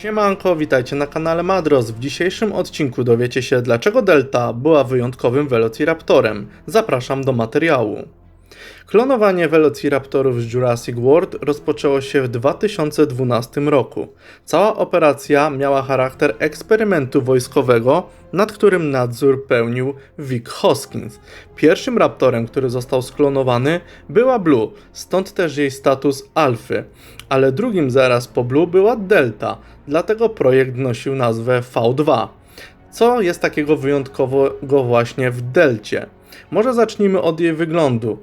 Siemanko, witajcie na kanale Madros. W dzisiejszym odcinku dowiecie się, dlaczego Delta była wyjątkowym Velociraptorem. Zapraszam do materiału. Klonowanie Velociraptorów z Jurassic World rozpoczęło się w 2012 roku. Cała operacja miała charakter eksperymentu wojskowego, nad którym nadzór pełnił Vic Hoskins. Pierwszym raptorem, który został sklonowany, była Blue, stąd też jej status alfy, ale drugim zaraz po Blue była Delta, dlatego projekt nosił nazwę V2. Co jest takiego wyjątkowego właśnie w Delcie? Może zacznijmy od jej wyglądu.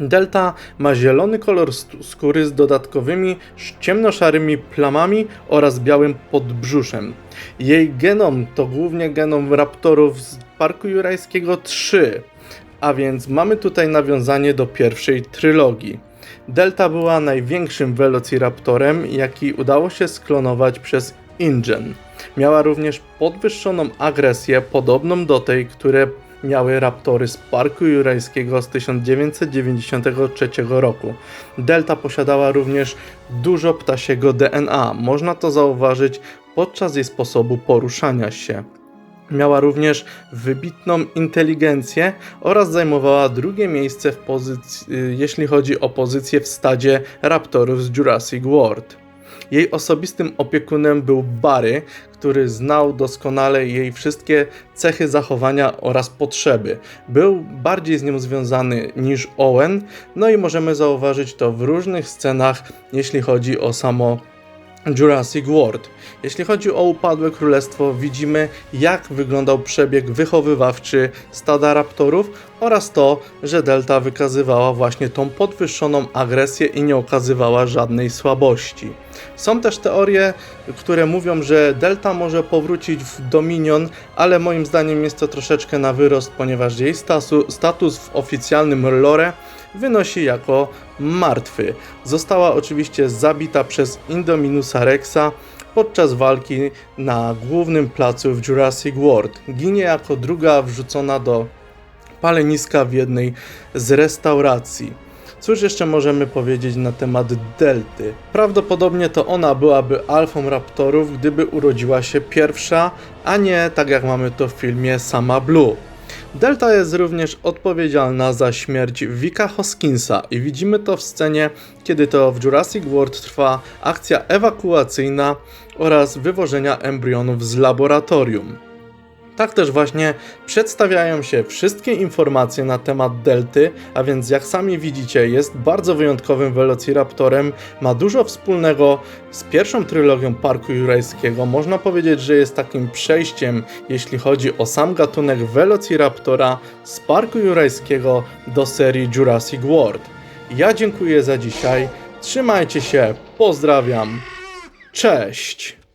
Delta ma zielony kolor skóry z dodatkowymi sz- ciemnoszarymi plamami oraz białym podbrzuszem. Jej genom to głównie genom raptorów z Parku Jurajskiego 3, a więc mamy tutaj nawiązanie do pierwszej trylogii. Delta była największym velociraptorem, jaki udało się sklonować przez InGen. Miała również podwyższoną agresję, podobną do tej, które miały raptory z Parku Jurajskiego z 1993 roku. Delta posiadała również dużo ptasiego DNA. Można to zauważyć podczas jej sposobu poruszania się. Miała również wybitną inteligencję oraz zajmowała drugie miejsce w pozycji, y, jeśli chodzi o pozycję w stadzie raptorów z Jurassic World. Jej osobistym opiekunem był Barry, który znał doskonale jej wszystkie cechy zachowania oraz potrzeby. Był bardziej z nią związany niż Owen, no i możemy zauważyć to w różnych scenach, jeśli chodzi o samo Jurassic World. Jeśli chodzi o upadłe królestwo, widzimy jak wyglądał przebieg wychowywawczy stada raptorów oraz to, że Delta wykazywała właśnie tą podwyższoną agresję i nie okazywała żadnej słabości. Są też teorie, które mówią, że Delta może powrócić w Dominion, ale moim zdaniem jest to troszeczkę na wyrost, ponieważ jej status w oficjalnym lore wynosi jako martwy. Została oczywiście zabita przez Indominusa Rexa podczas walki na głównym placu w Jurassic World. Ginie jako druga wrzucona do paleniska w jednej z restauracji. Cóż jeszcze możemy powiedzieć na temat Delty? Prawdopodobnie to ona byłaby alfą raptorów, gdyby urodziła się pierwsza, a nie tak jak mamy to w filmie sama Blue. Delta jest również odpowiedzialna za śmierć Vika Hoskinsa i widzimy to w scenie, kiedy to w Jurassic World trwa akcja ewakuacyjna oraz wywożenia embrionów z laboratorium. Tak też właśnie przedstawiają się wszystkie informacje na temat Delty, a więc jak sami widzicie jest bardzo wyjątkowym Velociraptorem, ma dużo wspólnego z pierwszą trylogią Parku Jurajskiego. Można powiedzieć, że jest takim przejściem, jeśli chodzi o sam gatunek Velociraptora z Parku Jurajskiego do serii Jurassic World. Ja dziękuję za dzisiaj, trzymajcie się, pozdrawiam, cześć!